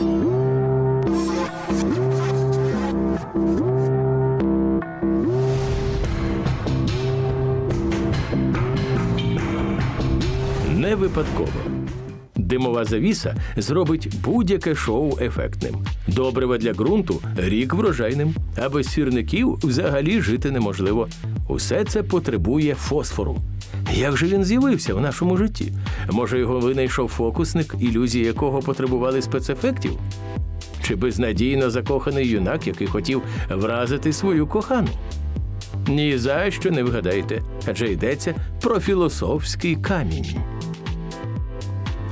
Не випадково. Димова завіса зробить будь-яке шоу ефектним. Добрива для ґрунту рік врожайним, а без сірників взагалі жити неможливо. Усе це потребує фосфору. Як же він з'явився в нашому житті? Може, його винайшов фокусник, ілюзії якого потребували спецефектів? Чи безнадійно закоханий юнак, який хотів вразити свою кохану? Ні за що не вгадайте, адже йдеться про філософський камінь.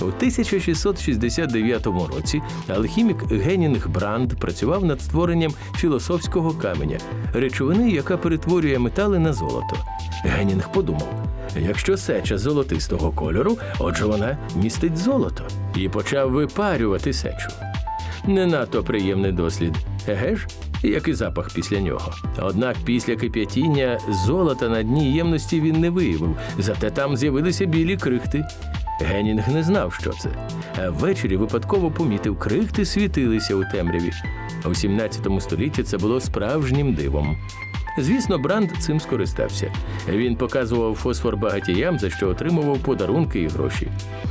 У 1669 році алхімік Генінг Бранд працював над створенням філософського каменя, речовини, яка перетворює метали на золото. Генінг подумав: якщо сеча золотистого кольору, отже вона містить золото, і почав випарювати сечу. Не надто приємний дослід, еге ж, як і запах після нього. Однак після кип'ятіння золота на дні ємності він не виявив, зате там з'явилися білі крихти. Генінг не знав, що це. А ввечері випадково помітив, крихти світилися у темряві. У 17 столітті це було справжнім дивом. Звісно, Бранд цим скористався. Він показував фосфор багатіям, за що отримував подарунки і гроші.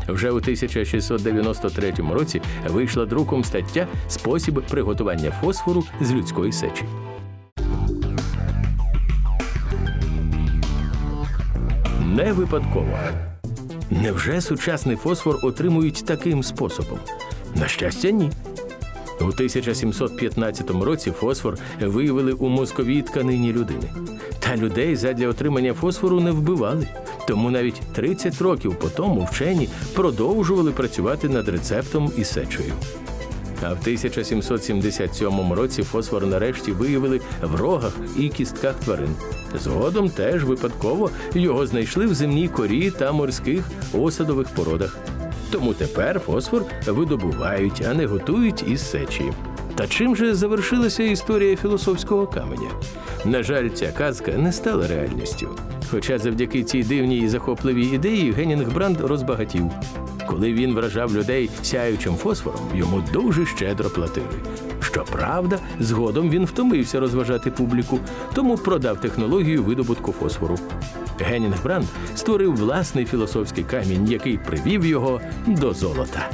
Вже у 1693 році вийшла друком стаття Спосіб приготування фосфору з людської сечі. Не випадково. Невже сучасний фосфор отримують таким способом? На щастя, ні. У 1715 році фосфор виявили у мозковій тканині людини. Та людей задля отримання фосфору не вбивали. Тому навіть 30 років по тому вчені продовжували працювати над рецептом і сечею. А в 1777 році фосфор нарешті виявили в рогах і кістках тварин. Згодом теж випадково його знайшли в земній корі та морських осадових породах. Тому тепер фосфор видобувають, а не готують із сечі. Та чим же завершилася історія філософського каменя? На жаль, ця казка не стала реальністю. Хоча завдяки цій дивній і захопливій ідеї Генінг Бранд розбагатів. Коли він вражав людей сяючим фосфором, йому дуже щедро платили. Щоправда, згодом він втомився розважати публіку, тому продав технологію видобутку фосфору. Генінг Бранд створив власний філософський камінь, який привів його до золота.